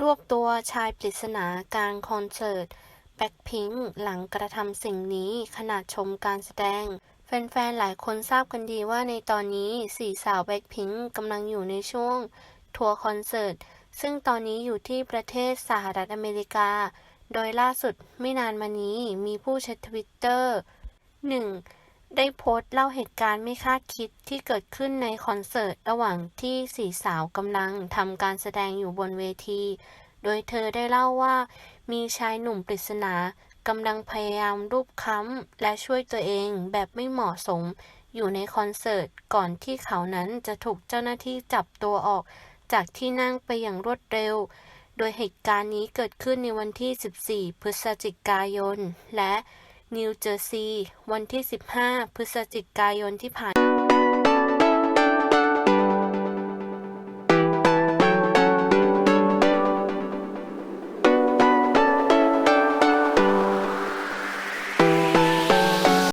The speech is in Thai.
รวบตัวชายปริศนากลางคอนเสิร์ตแบ็คพิงค์หลังกระทำสิ่งนี้ขณะชมการแสดง แฟนๆ หลายคนทราบกันดีว่าในตอนนี้สี่สาวแบ็คพิงค์กำลังอยู่ในช่วง ทัวร์คอนเสิร์ต ซึ่งตอนนี้อยู่ที่ประเทศสหรัฐอเมริกา โดยล่าสุดไม่นานมานี้มีผู้ใช้ทวิตเตอร์ 1. ได้โพสต์เล่าเหตุการณ์ไม่คาดคิดที่เกิดขึ้นในคอนเสิร์ตระหว่างที่สี่สาวกำลังทำการแสดงอยู่บนเวที โดยเธอได้เล่าว่า มีชายหนุ่มปริศนากำลังพยายามรูปค้ำและช่วยตัวเองแบบไม่เหมาะสม อยู่ในคอนเสิร์ตก่อนที่เขานั้นจะถูกเจ้าหน้าที่จับตัวออก จากที่นั่งไปอย่างรวดเร็ว โดยเหตุการณ์นี้เกิดขึ้นในวันที่ 14 พฤศจิกายน และ นิวเจอร์ซีย์วันที่ 15 พฤศจิกายนที่ผ่าน